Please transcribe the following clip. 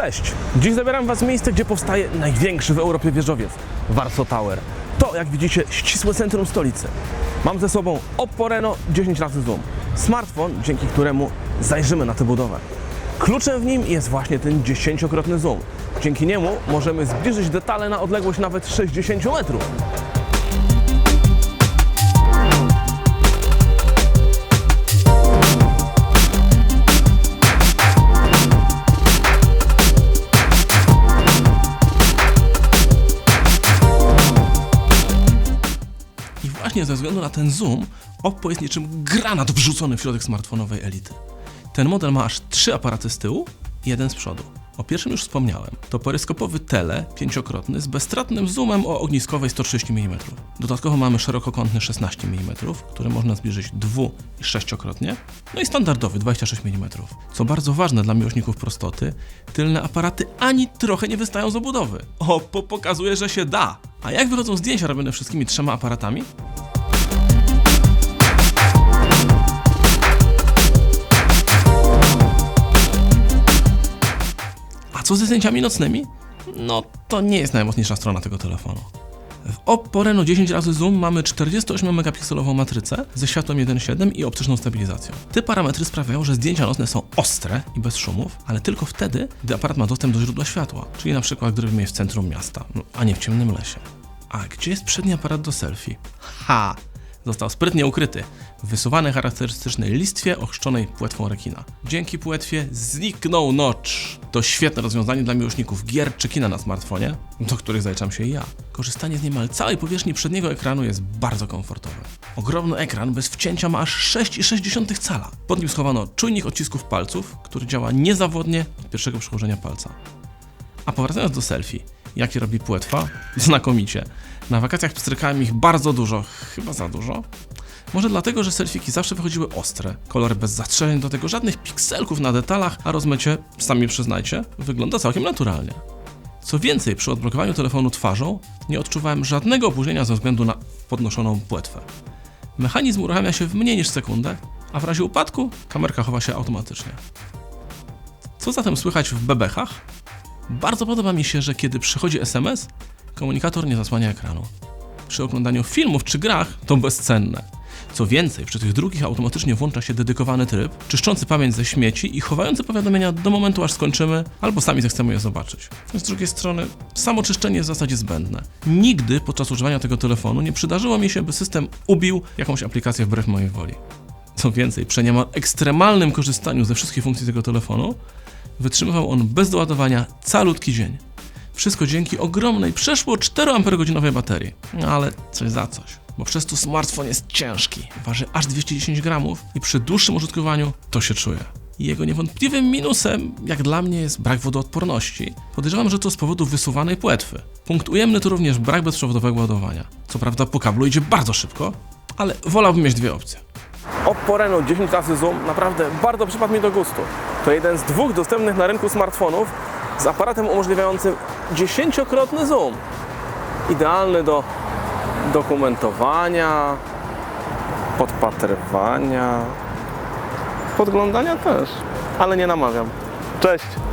Cześć! Dziś zabieram Was miejsce, gdzie powstaje największy w Europie wieżowiec Warsaw Tower. To, jak widzicie, ścisłe centrum stolicy. Mam ze sobą Oppo Reno 10 razy zoom. Smartfon, dzięki któremu zajrzymy na tę budowę. Kluczem w nim jest właśnie ten dziesięciokrotny zoom. Dzięki niemu możemy zbliżyć detale na odległość nawet 60 metrów. Właśnie ze względu na ten zoom, Oppo jest niczym granat wrzucony w środek smartfonowej elity. Ten model ma aż trzy aparaty z tyłu i jeden z przodu. O pierwszym już wspomniałem. To peryskopowy tele pięciokrotny z bezstratnym zoomem o ogniskowej 130 mm. Dodatkowo mamy szerokokątny 16 mm, który można zbliżyć dwu i sześciokrotnie. No i standardowy 26 mm. Co bardzo ważne dla miłośników prostoty, tylne aparaty ani trochę nie wystają z obudowy. Oppo pokazuje, że się da. A jak wychodzą zdjęcia robione wszystkimi trzema aparatami? Co ze zdjęciami nocnymi? No, to nie jest najmocniejsza strona tego telefonu. W Oppo Reno 10 razy zoom mamy 48-megapikselową matrycę ze światłem 1.7 i optyczną stabilizacją. Te parametry sprawiają, że zdjęcia nocne są ostre i bez szumów, ale tylko wtedy, gdy aparat ma dostęp do źródła światła, czyli na przykład gdy w centrum miasta, no, a nie w ciemnym lesie. A gdzie jest przedni aparat do selfie? Ha! Został sprytnie ukryty w wysuwanej charakterystycznej listwie ochrzczonej płetwą rekina. Dzięki płetwie zniknął notch. To świetne rozwiązanie dla miłośników gier czy kina na smartfonie, do których zaliczam się i ja. Korzystanie z niemal całej powierzchni przedniego ekranu jest bardzo komfortowe. Ogromny ekran bez wcięcia ma aż 6,6 cala. Pod nim schowano czujnik odcisków palców, który działa niezawodnie od pierwszego przyłożenia palca. A powracając do selfie, jakie robi płetwa? Znakomicie. Na wakacjach pstrykałem ich bardzo dużo, chyba za dużo. Może dlatego, że selfiki zawsze wychodziły ostre, kolory bez zastrzeżeń, do tego żadnych pikselków na detalach, a rozmycie, sami przyznajcie, wygląda całkiem naturalnie. Co więcej, przy odblokowaniu telefonu twarzą nie odczuwałem żadnego opóźnienia ze względu na podnoszoną płetwę. Mechanizm uruchamia się w mniej niż sekundę, a w razie upadku kamerka chowa się automatycznie. Co zatem słychać w bebechach? Bardzo podoba mi się, że kiedy przychodzi SMS, komunikator nie zasłania ekranu. Przy oglądaniu filmów czy grach to bezcenne. Co więcej, przy tych drugich automatycznie włącza się dedykowany tryb, czyszczący pamięć ze śmieci i chowający powiadomienia do momentu aż skończymy, albo sami zechcemy je zobaczyć. Z drugiej strony, samo czyszczenie jest w zasadzie zbędne. Nigdy podczas używania tego telefonu nie przydarzyło mi się, by system ubił jakąś aplikację wbrew mojej woli. Co więcej, przy niemal ekstremalnym korzystaniu ze wszystkich funkcji tego telefonu, wytrzymywał on bez doładowania calutki dzień. Wszystko dzięki ogromnej, przeszło 4 Ah baterii. No ale coś za coś, bo przez to smartfon jest ciężki, waży aż 210 gramów i przy dłuższym użytkowaniu to się czuje. Jego niewątpliwym minusem, jak dla mnie, jest brak wodoodporności. Podejrzewam, że to z powodu wysuwanej płetwy. Punkt ujemny to również brak bezprzewodowego ładowania. Co prawda po kablu idzie bardzo szybko, ale wolałbym mieć dwie opcje. Oppo Reno 10 razy zoom naprawdę bardzo przypadł mi do gustu. To jeden z dwóch dostępnych na rynku smartfonów z aparatem umożliwiającym dziesięciokrotny zoom. Idealny do dokumentowania, podpatrywania, podglądania też, ale nie namawiam. Cześć!